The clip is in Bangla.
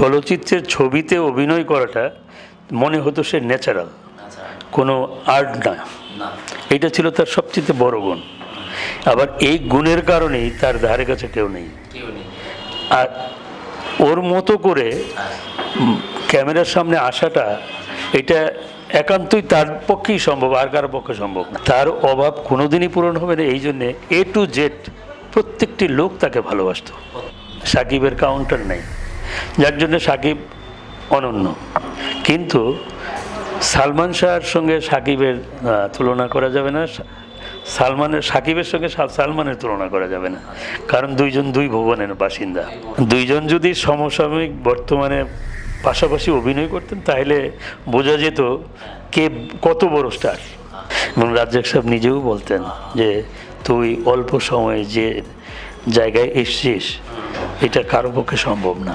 চলচ্চিত্রের ছবিতে অভিনয় করাটা মনে হতো সে ন্যাচারাল কোনো আর্ট না। এটা ছিল তার সবচেয়ে বড় গুণ। আবার এই গুণের কারণেই তার ধারে কাছে কেউ নেই। আর ওর মতো করে ক্যামেরার সামনে আসাটা এটা একান্তই তার পক্ষেই সম্ভব আর কারোর পক্ষে সম্ভব তার অভাব কোনোদিনই পূরণ হবে না এই জন্যে এ টু জেড প্রত্যেকটি লোক তাকে ভালোবাসতো। সাকিবের কাউন্টার নেই। যার জন্য সাকিব অনন্য। কিন্তু সালমান শাহর সঙ্গে সাকিবের তুলনা করা যাবে না। সালমানের, সাকিবের সঙ্গে সালমানের তুলনা করা যাবে না। কারণ দুইজন দুই ভুবনের বাসিন্দা। দুইজন যদি সমসাময়িক বর্তমানে পাশাপাশি অভিনয় করতেন, তাহলে বোঝা যেত কে কত বড় স্টার। এবং রাজ্জাক সাহেব নিজেও বলতেন যে, তুই অল্প সময়ে যে জায়গায় এসছিস, এটা কারও পক্ষে সম্ভব না।